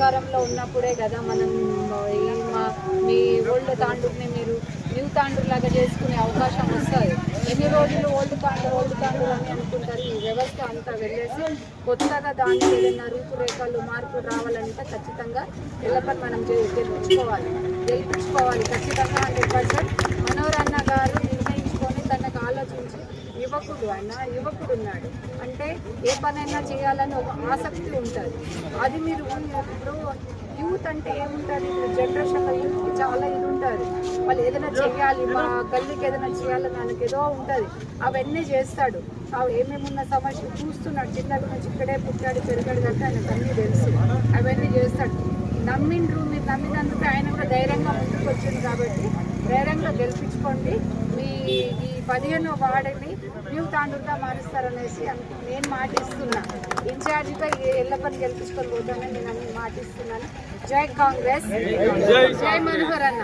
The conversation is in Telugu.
కారంలో ఉన్నప్పుడే కదా మనం మీ ఓల్డ్ తాండూర్ని మీరు న్యూ తాండూర్ లాగా చేసుకునే అవకాశం వస్తుంది. రోజులు ఓల్డ్ తాండూరు ఓల్డ్ తాండూరు అని అనుకుంటారు. ఈ వ్యవస్థ అంతా వెళ్ళేసి కొత్తగా దానికి ఏదైనా రూపురేఖలు మార్పులు రావాలంటే ఖచ్చితంగా ఎల్లపని మనం చే- గెలిపించుకోవాలి గెలిపించుకోవాలి ఖచ్చితంగా హండ్రెడ్ పర్సెంట్. మనోరన్న గారు నిర్ణయించుకొని తనకు ఆలోచించి యువకుడు ఆయన యువకుడు ఉన్నాడు. అంటే ఏ పనైనా చేయాలని ఒక ఆసక్తి ఉంటుంది. అది మీరు ఇప్పుడు యూత్ అంటే ఏముంటుంది? ఇప్పుడు జనరేషన్లో యూత్ చాలా ఇది ఉంటుంది వాళ్ళు ఏదైనా చేయాలి మా గల్లీకి ఏదైనా చేయాలని ఆయనకి ఏదో ఉంటుంది. అవన్నీ చేస్తాడు. అవి ఏమేమి ఉన్న సమస్య చూస్తున్నాడు. చిన్నప్పటి నుంచి ఇక్కడే పుట్టాడు పెరిగాడు కాబట్టి ఆయనకు అన్నీ తెలుసు. అవన్నీ చేస్తాడు. నమ్మిండ్రు మీరు నమ్మినందుకు ఆయన కూడా ధైర్యంగా ముందుకు వచ్చింది కాబట్టి ధైర్యంగా గెలిపించుకోండి. మీ ఈ పదిహేను వార్డుని న్యూ తాండూరుగా మారుస్తారనేసి నేను మాటిస్తున్నా. ఇన్ఛార్జిగా ఎల్లపని గెలిపించుకొని పోతానని నేను అన్ని మాటిస్తున్నాను. జై కాంగ్రెస్. జై మనోహర్ అన్న